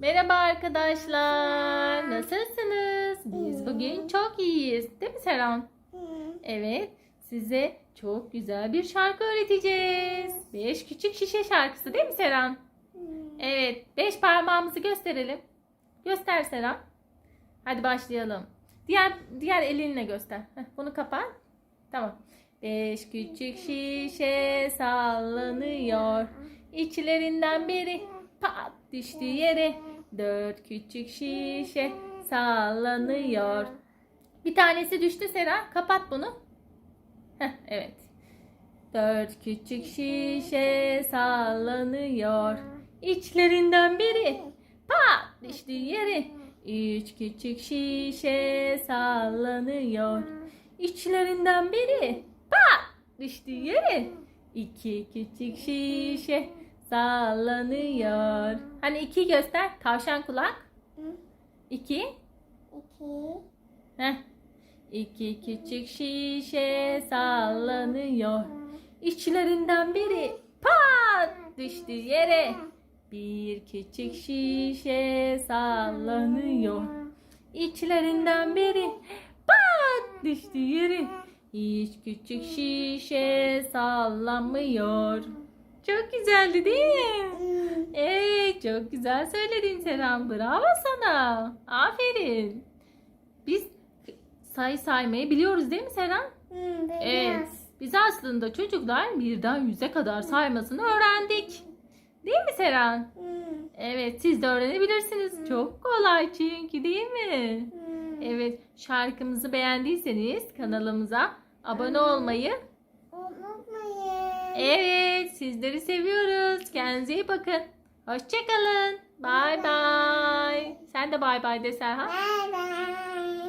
Merhaba arkadaşlar. Nasılsınız? Biz bugün çok iyiyiz. Değil mi Serhan? Evet. Size çok güzel bir şarkı öğreteceğiz. Beş küçük şişe şarkısı değil mi Serhan? Evet. Beş parmağımızı gösterelim. Göster Serhan. Hadi başlayalım. Diğer diğer elinle göster. Heh, bunu kapat. Tamam. Beş küçük şişe sallanıyor. İçlerinden biri pat düştü yere. Dört küçük şişe sallanıyor. Bir tanesi düştü Sera. Kapat bunu. Heh, evet. Dört küçük şişe sallanıyor. İçlerinden biri pat düştü yere. Üç küçük şişe sallanıyor. İçlerinden biri pat düştü yere. İki küçük şişe sallanıyor. Hani iki göster. Tavşan kulak. İki. Heh. İki küçük şişe sallanıyor. İçlerinden biri pat düştü yere. Bir küçük şişe sallanıyor. İçlerinden biri pat düştü yere. Hiç küçük şişe sallanmıyor. Çok güzeldi değil mi? Evet çok güzel söyledin Serhan. Bravo sana. Aferin. Biz say saymayı biliyoruz değil mi Serhan? Evet. Biz aslında çocuklar birden yüze kadar saymasını öğrendik. Değil mi Serhan? Evet siz de öğrenebilirsiniz. Çok kolay çünkü değil mi? Evet şarkımızı beğendiyseniz kanalımıza abone olmayı. Evet sizleri seviyoruz. Kendinize iyi bakın. Hoşçakalın. Bay bay. Sen de bay bay de Serhan. Bye bye.